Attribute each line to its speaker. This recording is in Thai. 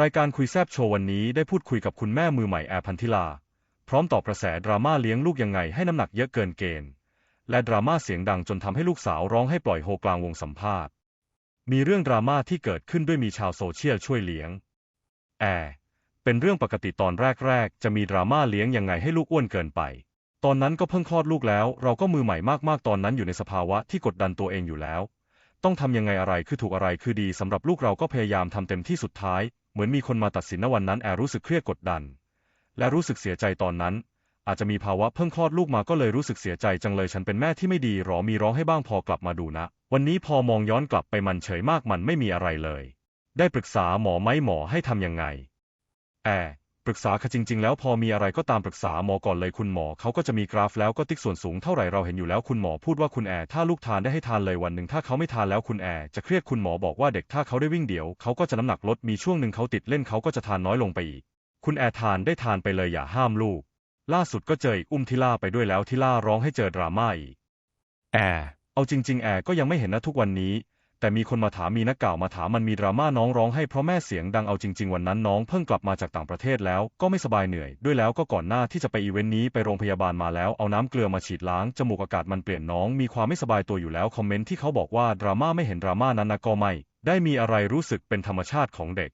Speaker 1: รายการคุยแซบโชว์วันนี้ได้พูดคุยกับคุณแม่มือใหม่แอร์พันธิลา พร้อมตอบกระแสดราม่าเลี้ยงลูกยังไงให้น้ำหนักเยอะเกินเกณฑ์ และดราม่าเสียงดังจนทำให้ลูกสาวร้องให้ปล่อยโฮกลางวงสัมภาษณ์ มีเรื่องดราม่าที่เกิดขึ้นด้วยมีชาวโซเชียลช่วยเลี้ยง แอร์เป็นเรื่องปกติตอนแรกๆ จะมีดราม่าเลี้ยงยังไงให้ลูกอ้วนเกินไป ตอนนั้นก็เพิ่งคลอดลูกแล้ว เราก็มือใหม่มากๆ ตอนนั้นอยู่ในสภาวะที่กดดันตัวเองอยู่แล้ว ต้องทำยังไงอะไรคือถูกอะไรคือดีสำหรับลูกเราก็พยายามทำเต็มที่สุดท้าย เหมือนมีคนมาตัดสินณวันนั้นแอร์รู้สึกเครียดกดดัน และรู้สึกเสียใจตอนนั้น อาจจะมีภาวะเพิ่งคลอดลูกมาก็เลยรู้สึกเสียใจจังเลยฉันเป็นแม่ที่ไม่ดีหรอมีร้องให้บ้างพอกลับมาดูนะ วันนี้พอมองย้อนกลับไปมันเฉยมากมันไม่มีอะไรเลย ได้ปรึกษาหมอไหมหมอให้ทำยังไง แอร์ ปรึกษาค่ะจริง ๆ แล้วพอมีอะไรก็ตามปรึกษาหมอก่อนเลยคุณหมอเขาก็จะมีกราฟแล้วก็ติ๊กส่วนสูงเท่าไหร่เราเห็นอยู่แล้วคุณหมอพูดว่าคุณแอร์ถ้าลูกทานได้ให้ทานเลยวันหนึ่งถ้าเขาไม่ทานแล้วคุณแอร์จะเครียดคุณหมอบอกว่าเด็กถ้าเขาได้วิ่งเดี๋ยวเขาก็จะน้ำหนักลดมีช่วงหนึ่งเขาติดเล่นเขาก็จะทานน้อยลงไปอีก คุณแอร์ทานได้ทานไปเลยอย่าห้ามลูก ล่าสุดก็เจออุ้มทิล่าไปด้วยแล้วทิล่าร้องให้เจอดราม่าอีกแอร์เอาจริง ๆ แอร์ก็ยังไม่เห็นนะทุกวันนี้ แต่มีคนมาถามมีนักข่าวมาถามมันมีดราม่าน้องร้องให้เพราะแม่เสียงดังเอาจริง ๆ วันนั้นน้องเพิ่งกลับมาจากต่างประเทศแล้วก็ไม่สบายเหนื่อย ด้วยแล้วก็ก่อนหน้าที่จะไปอีเวนต์นี้ไปโรงพยาบาลมาแล้วเอาน้ำเกลือมาฉีดล้างจมูกอากาศมันเปลี่ยนน้องมีความไม่สบายตัวอยู่แล้วคอมเมนต์ที่เขาบอกว่าดราม่าไม่เห็นดราม่านั้นนะก็ไม่ได้มีอะไรรู้สึกเป็นธรรมชาติของเด็ก